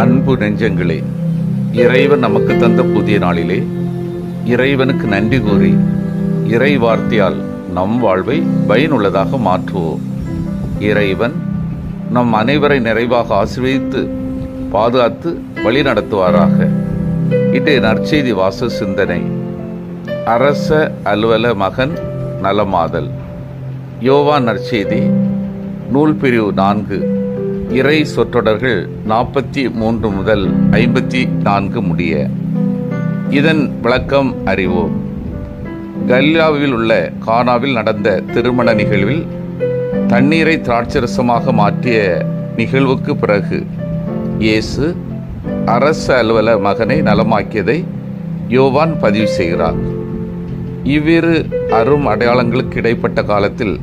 அன்பு நெஞ்சங்களே இறைவன் நமக்கு தந்த புதிய நாளிலே இறைவனுக்கு நன்றி கூறி இறை வார்த்தையால் நம் வாழ்வை பயனுள்ளதாக மாற்றுவோம். இறைவன் நம் அனைவரை நிறைவாக ஆசிர்வதித்து பாதுகாத்து வழி நடத்துவாராக இன்றைய நற்செய்தி வாச சிந்தனை அரச அலுவல மகன் நலமாதல். யோவா நற்செய்தி நூல் பிரிவு நான்கு. இறை சொற்றொடர்கள் நாற்பத்தி மூன்று முதல் ஐம்பத்தி நான்கு முடிய. இதன் விளக்கம் அறிவோம். கல்யாவில் உள்ள கானாவில் நடந்த திருமண நிகழ்வில் தண்ணீரை திராட்சரசமாக மாற்றிய நிகழ்வுக்கு பிறகு இயேசு அரச அலுவல மகனை நலமாக்கியதை யோவான் பதிவு செய்கிறார். இவ்விரு அரும் அடையாளங்களுக்கு இடைப்பட்ட காலத்தில்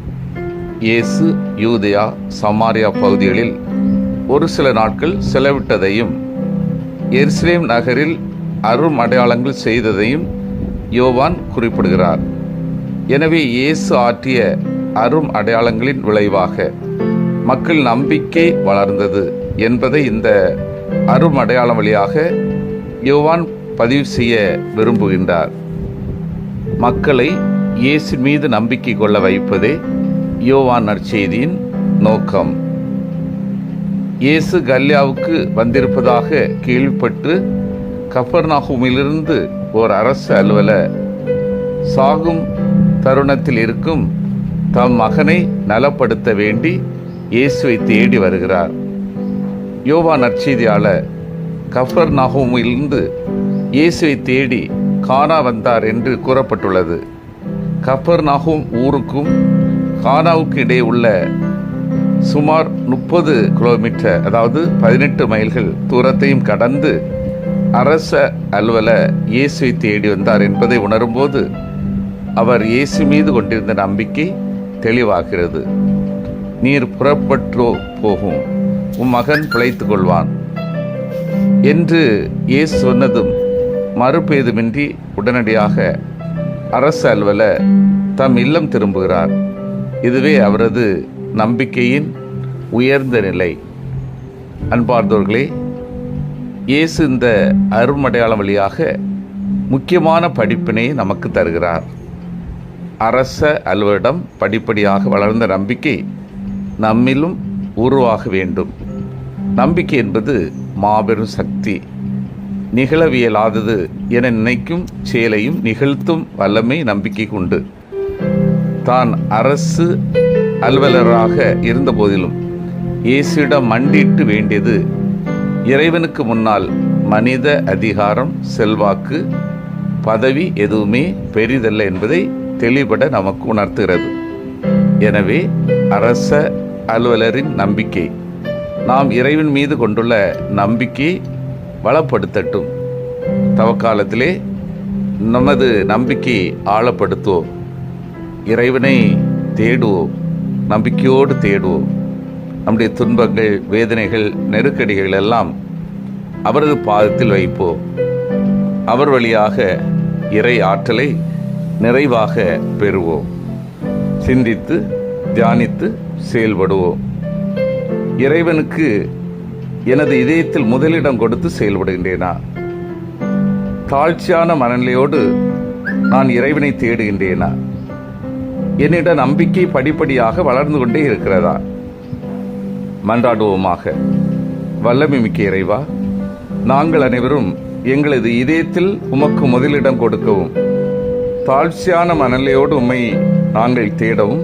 இயேசு யூதயா சமாரியா பகுதிகளில் ஒரு சில நாட்கள் செலவிட்டதையும் எருசலேம் நகரில் அரும் அடையாளங்கள் செய்ததையும் யோவான் குறிப்பிடுகிறார். எனவே இயேசு ஆற்றிய அரும் அடையாளங்களின் விளைவாக மக்கள் நம்பிக்கை வளர்ந்தது என்பதை இந்த அரும் அடையாளம் வழியாக யோவான் பதிவு செய்ய விரும்புகின்றார். மக்களை இயேசு மீது நம்பிக்கை கொள்ள வைப்பதே யோவான் நற்செய்தியின் நோக்கம். இயேசு கல்யாவுக்கு வந்திருப்பதாக கேள்விப்பட்டு கபர்நாகுமிலிருந்து ஓர் அரசு அலுவலர் சாகும் தருணத்தில் இருக்கும் தம் மகனை நலப்படுத்த வேண்டி இயேசுவை தேடி வருகிறார். யோவா நற்செய்தியாளர் கஃபர் நாகூமிலிருந்து இயேசுவை தேடி கானா வந்தார் என்று கூறப்பட்டுள்ளது. கஃபர் நாகும் ஊருக்கும் கானாவுக்கு இடையே உள்ள சுமார் முப்பது கிலோமீட்டர் அதாவது பதினெட்டு மைல்கள் தூரத்தையும் கடந்து அரச அலுவல இயேசுவை தேடி வந்தார் என்பதை உணரும்போது அவர் இயேசு மீது கொண்டிருந்த நம்பிக்கை தெளிவாகிறது. நீர் புறப்பற்றோ போகும் உம் மகன் பிழைத்து கொள்வான் என்று இயேசு சொன்னதும் மறுபேதுமின்றி உடனடியாக அரசு அலுவல தம் இல்லம் திரும்புகிறார். இதுவே அவரது நம்பிக்கையின் உயர்ந்த நிலை. அன்பார்ந்தவர்களே இயேசு இந்த அருமடையாளம் வழியாக முக்கியமான படிப்பினை நமக்கு தருகிறார். அரச அலுவலிடம் படிப்படியாக வளர்ந்த நம்பிக்கை நம்மிலும் உருவாக வேண்டும். நம்பிக்கை என்பது மாபெரும் சக்தி. நிகழவியலாதது என நினைக்கும் செயலையும் நிகழ்த்தும் வல்லமை நம்பிக்கைக்கு உண்டு. தான் அரசு அலுவலராக இருந்தபோதிலும் இயேசுவிடம் மண்டிட்டு வேண்டியது இறைவனுக்கு முன்னால் மனித அதிகாரம் செல்வாக்கு பதவி எதுவுமே பெரிதல்ல என்பதை தெளிபட நமக்கு உணர்த்துகிறது. எனவே அரச அலுவலரின் நம்பிக்கை நாம் இறைவன் மீது கொண்டுள்ள நம்பிக்கையை வளப்படுத்தட்டும். தவக்காலத்திலே நமது நம்பிக்கையை ஆழப்படுத்துவோம். இறைவனை தேடுவோம். நம்பிக்கையோடு தேடுவோம். நம்முடைய துன்பங்கள் வேதனைகள் நெருக்கடிகள் எல்லாம் அவரது பாதத்தில் வைப்போம். அவர் வழியாக இறை ஆற்றலை நிறைவாக பெறுவோம். சிந்தித்து தியானித்து செயல்படுவோம். இறைவனுக்கு எனது இதயத்தில் முதலிடம் கொடுத்து செயல்படுகின்றேனா? தாழ்ச்சியான மனநிலையோடு நான் இறைவனை தேடுகின்றேனா? என்னிட நம்பிக்கை படிப்படியாக வளர்ந்து கொண்டே இருக்கிறதா? மன்றாடுவோமாக. வல்லமை மிக்க இறைவா நாங்கள் அனைவரும் எங்களது இதயத்தில் உமக்கு முதலிடம் கொடுக்கவும் தாழ்ச்சியான மனநிலையோடு உம்மை நாங்கள் தேடவும்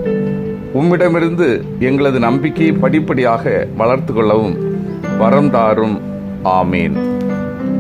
உம்மிடமிருந்து எங்களது நம்பிக்கையை படிப்படியாக வளர்த்து கொள்ளவும் வரம் தாரும். ஆமேன்.